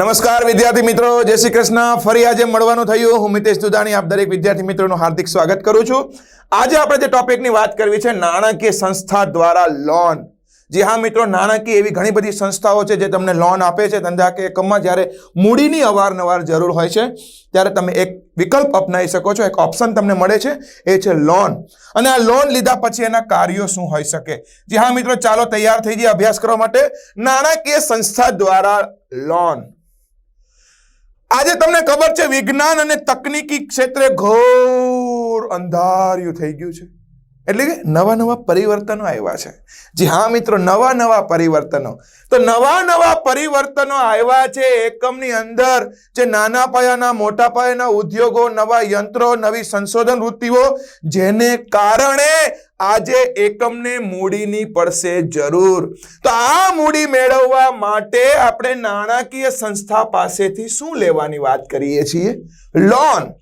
નમસ્કાર, વિદ્યાર્થી મિત્રો. જય શ્રી કૃષ્ણ. ફરી આજે મળવાનું થયું. હું મિતેશ દુધાણી આપ દરેક વિદ્યાર્થી મિત્રોનું હાર્દિક સ્વાગત કરું છું. આજે આપણે જે ટોપિકની વાત કરવી છે, નાણાકીય સંસ્થા દ્વારા લોન. જી હા મિત્રો, નાણાકીય એવી ઘણી બધી સંસ્થાઓ છે જે તમને લોન આપે છે. ધંધા કે એકમમાં જ્યારે મૂડીની અવારનવાર જરૂર હોય છે, ત્યારે તમે એક વિકલ્પ અપનાવી શકો છો. એક ઓપ્શન તમને મળે છે, એ છે લોન. અને આ લોન લીધા પછી એના કાર્યો શું હોઈ શકે? જી હા મિત્રો, ચાલો તૈયાર થઈ જઈએ અભ્યાસ કરવા માટે. નાણાકીય સંસ્થા દ્વારા લોન. આજે તમને ખબર છે વિજ્ઞાન અને તકનીકી ક્ષેત્રે ઘોર અંધાર્યું થઈ ગયું છે. એટલે કે નવા નવા પરિવર્તનો આવ્યા છે. જી હા મિત્રો, નવા નવા પરિવર્તનો. તો નવા નવા પરિવર્તનો આવ્યા છે એકમની અંદર. જે નાના પાયાના, મોટા પાયાના ઉદ્યોગો, નવા યંત્રો, નવી સંશોધન વૃત્તિઓ, જેને કારણે આજે એકમને મૂડીની પડશે જરૂર. તો આ મૂડી મેળવવા માટે આપણે નાણાકીય સંસ્થા પાસેથી શું લેવાની વાત કરીએ છીએ? લોન.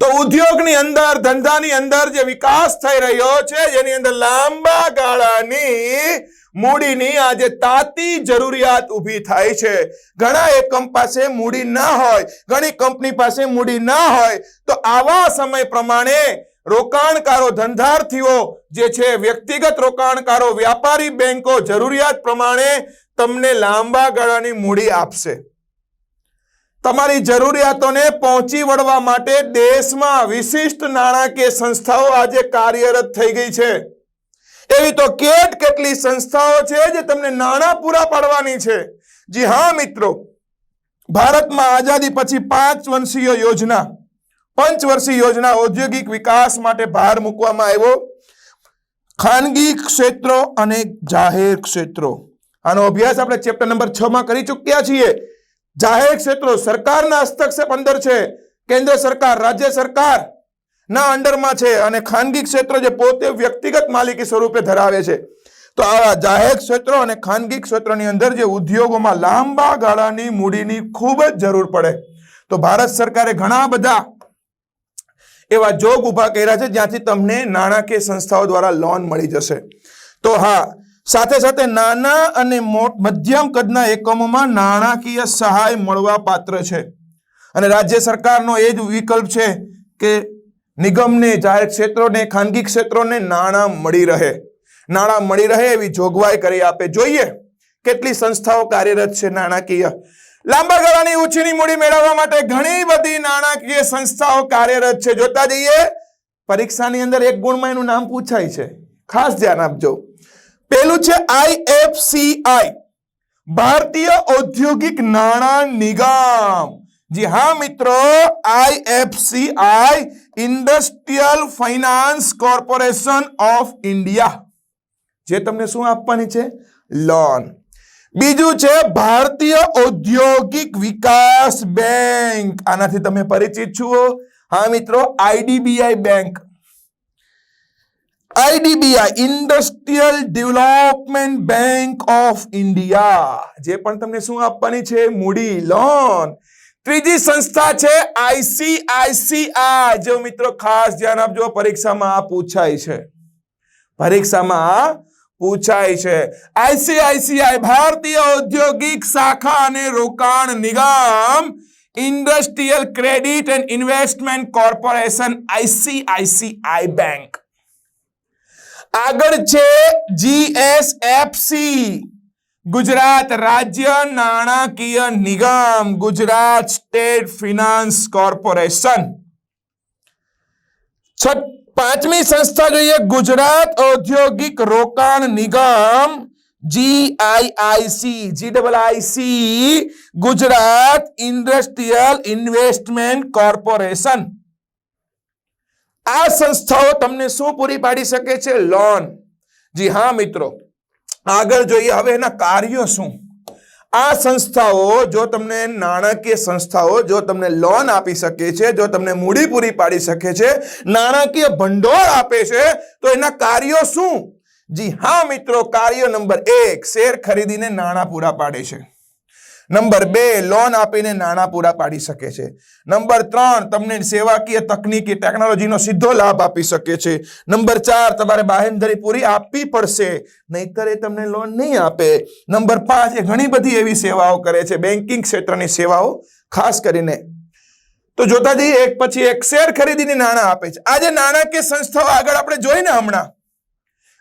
તો ઉદ્યોગની અંદર, ધંધાની અંદર જે વિકાસ થઈ રહ્યો છે, જેની અંદર લાંબા ગાળાની મૂડીની આજે તાતી જરૂરિયાત ઊભી થાય છે. ઘણા એકમ પાસે મૂડી ના હોય, ઘણી કંપની પાસે મૂડી ના હોય, તો આવા સમય પ્રમાણે રોકાણકારો, ધંધાર્થીઓ જે છે, વ્યક્તિગત રોકાણકારો, વ્યાપારી બેંકો જરૂરિયાત પ્રમાણે તમને લાંબા ગાળાની મૂડી આપશે. તમારી જરૂરિયાતોને પહોંચી વળવા માટે દેશમાં વિશિષ્ટ નાણાકીય સંસ્થાઓ આજે કાર્યરત થઈ ગઈ છે. એવી તો કેટ કેટલી સંસ્થાઓ છે જે તમને નાણાં પૂરા પાડવાની છે. જી હા, મિત્રો. ભારતમાં આઝાદી પછી પાંચ વર્ષીય યોજના, પંચવર્ષીય યોજના ઔદ્યોગિક વિકાસ માટે ભાર મૂકવામાં આવ્યો. ખાનગી ક્ષેત્રો અને જાહેર ક્ષેત્રો. આનો અભ્યાસ આપણે ચેપ્ટર નંબર છ માં કરી ચૂક્યા છીએ. જાહેર ક્ષેત્રો સરકારના હસ્તક્ષેપ અંદર છે, કેન્દ્ર સરકાર, રાજ્ય સરકાર ના અંડરમાં છે અને ખાનગી ક્ષેત્રો જે પોતે વ્યક્તિગત માલિકી સ્વરૂપે ધરાવે છે. તો આવા જાહેર ક્ષેત્રો અને ખાનગી ક્ષેત્રોની અંદર જે ઉદ્યોગોમાં લાંબા ગાળાની મૂડીની ખૂબ જ જરૂર પડે. તો ભારત સરકારે ઘણા બધા એવા જોગ ઊભા કર્યા છે, જ્યાંથી તમને નાણાકીય સંસ્થાઓ દ્વારા લોન મળી જશે. તો હા સાથે સાથે નાના અને મધ્યમ કદના એકમોમાં નાણાકીય સહાય મળવા પાત્ર છે. અને રાજ્ય સરકારનો એ જ વિકલ્પ છે કે નિગમને, જાહેર ક્ષેત્રોને, ખાનગી ક્ષેત્રોને નાણાં મળી રહે. નાણાં મળી રહે એવી જોગવાઈ કરી આપે. જોઈએ કેટલી સંસ્થાઓ કાર્યરત છે નાણાકીય. લાંબા ગાળાની ઉછીની મૂડી મેળવવા માટે ઘણી બધી નાણાકીય સંસ્થાઓ કાર્યરત છે. જોતા જઈએ, પરીક્ષાની અંદર એક ગુણમાં એનું નામ પૂછાય છે. ખાસ ધ્યાન આપજો. પેલું છે આઈએફસીઆઈ ભારતીય ઔદ્યોગિક નાણાં નિગમ. જી હા, મિત્રો IFCI industrial finance corporation of India. જે તમને શું આપવાની છે? લોન. બીજું છે ભારતીય ઔદ્યોગિક વિકાસ બેંક. આનાથી તમે પરિચિત છો. હા, મિત્રો IDBI bank. IDBI industrial development bank of India. જે પણ તમને શું આપવાની છે? મૂડી લોન. ત્રીજી સંસ્થા છે આઈસીઆઈસીઆઈ. જો મિત્રો ખાસ ધ્યાન આપજો, પરીક્ષામાં આ પૂછાય છે. પરીક્ષામાં પૂછાય છે. આઈસીઆઈસીઆઈ ભારતીય ઔદ્યોગિક શાખા અને રોકાણ નિગમ industrial credit and investment corporation ICICI bank. આગળ છે જીએસએફસી ગુજરાત રાજ્ય નાણાકીય નિગમ, ગુજરાત સ્ટેટ ફિનાન્સ કોર્પોરેશન. પાંચમી સંસ્થા જોઈએ, ગુજરાત ઔદ્યોગિક રોકાણ નિગમ GIIC G double IC Gujarat industrial investment corporation. આ સંસ્થાઓ તમને શું પૂરી પાડી શકે છે? લોન. જી હા, મિત્રો. આગળ જોઈએ, હવે એના કાર્યો શું? આ સંસ્થાઓ, જો તમને નાણાકીય સંસ્થાઓ, જો તમને લોન આપી શકે છે, જો તમને મૂડી પૂરી પાડી શકે છે, નાણાકીય ભંડોળ આપે છે, તો એના કાર્યો શું? જી હા, મિત્રો, કાર્ય નંબર એક, શેર ખરીદીને નાણાં પૂરા પાડે છે. નંબર બે લોન આપીને નાણાં પૂરા પાડી શકે છે. નંબર ત્રણ, તમને સેવાકીય તકનીકી ટેકનોલોજીનો સીધો લાભ આપી શકે છે. નંબર ચાર, તમારે બાહેંધરી પૂરી આપવી પડશે, નહીતર એ તમને લોન નહીં આપે. નંબર પાંચ, એ ઘણી બધી એવી સેવાઓ કરે છે બેન્કિંગ ક્ષેત્રની સેવાઓ, ખાસ કરીને. તો જોતા જઈએ, એક પછી એક શેર ખરીદીને નાણાં આપે છે. આજે નાણાકીય સંસ્થાઓ આગળ આપણે જોઈને હમણાં.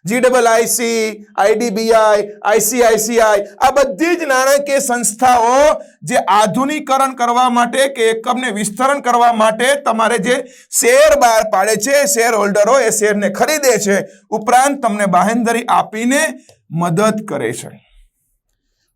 G double IC IDBI ICICI આ બધી જ નાણાકીય સંસ્થાઓ જે આધુનિકરણ કરવા માટે કે એકમને વિસ્તરણ કરવા માટે તમારે જે શેર બહાર પાડે છે, શેર હોલ્ડરો એ શેરને ખરીદે છે, ઉપરાંત તમને બાહેંધરી આપીને મદદ કરે છે.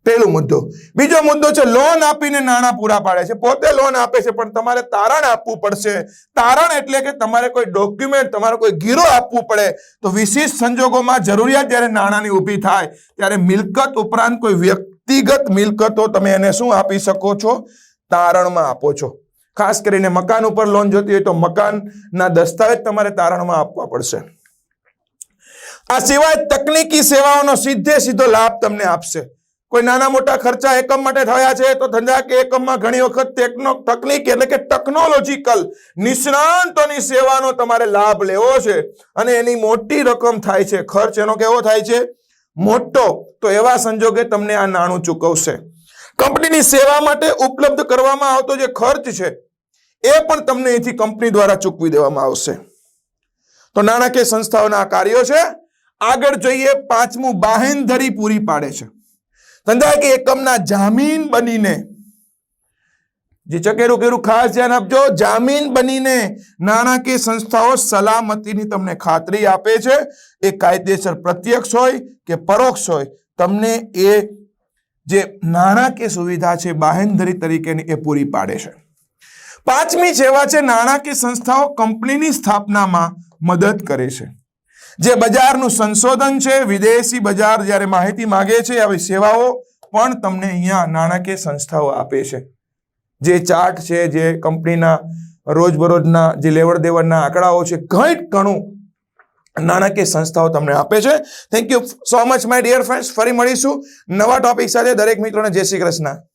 પહેલો મુદ્દો. બીજો મુદ્દો છે લોન આપીને નાણાં પૂરા પાડે છે. પોતે લોન આપે છે, પણ તમારે તારણ આપવું પડશે. તારણ એટલે કે તમારે કોઈ ડોક્યુમેન્ટ તમારે કોઈ ગીરો આપવું પડે. તો વિશેષ સંજોગોમાં જરૂરિયાત જ્યારે નાણાંની ઊભી થાય, ત્યારે મિલકત ઉપરાંત કોઈ વ્યક્તિગત મિલકતો તમે એને શું આપી શકો છો? તારણમાં આપો છો. ખાસ કરીને મકાન ઉપર લોન જોતી હોય તો મકાનના દસ્તાવેજ તમારે તારણમાં આપવા પડશે. આ સિવાય તકનીકી સેવાઓનો સીધે સીધો લાભ તમને આપશે. કોઈ નાના મોટા ખર્ચા એકમ માટે થયા છે, તો ધંધા કે એકમમાં ઘણી વખત ટેકનો તકનીક એટલે કે ટેકનોલોજીકલ નિષ્ણાંતોની સેવાનો તમારે લાભ લેવો છે. અને એની મોટી રકમ થાય છે. ખર્ચ એનો કેવો થાય છે? મોટો. તો એવા સંજોગે તમને આ નાણું ચૂકવશે. કંપનીની સેવા માટે ઉપલબ્ધ કરવામાં આવતો જે ખર્ચ છે, એ પણ તમને અહીંથી કંપની દ્વારા ચૂકવી દેવામાં આવશે. તો નાણાકીય સંસ્થાઓના આ કાર્યો છે. આગળ જોઈએ, પાંચમું, બાહેંધરી પૂરી પાડે છે. ધંધાકીય એકમના જામીન બનીને. જે ચકેરું કેરું ખાસ ધ્યાન આપજો, જામીન બનીને નાણાકીય સંસ્થાઓ સલામતીની તમને ખાતરી આપે છે. એ કાયદેસર પ્રત્યક્ષ હોય કે પરોક્ષ હોય, તમને એ જે નાણાકીય સુવિધા છે બાહેંધરી તરીકેની એ પૂરી પાડે છે. પાંચમી સેવા છે નાણાકીય સંસ્થાઓ કંપનીની સ્થાપનામાં મદદ કરે છે. જે બજારનું સંશોધન છે, વિદેશી બજાર જ્યારે માહિતી માંગે છે, આવી સેવાઓ પણ તમને અહીંયા નાણાકીય સંસ્થાઓ આપે છે. જે ચાર્ટ છે, જે કંપનીના રોજબરોજના જે લેવડ દેવડના આંકડાઓ છે કંઈક ઘણું નાણાકીય સંસ્થાઓ તમને આપે છે. Thank you so much my dear friends ફરી મળીશું નવા ટોપિક સાથે. દરેક મિત્રોને જય શ્રી કૃષ્ણ.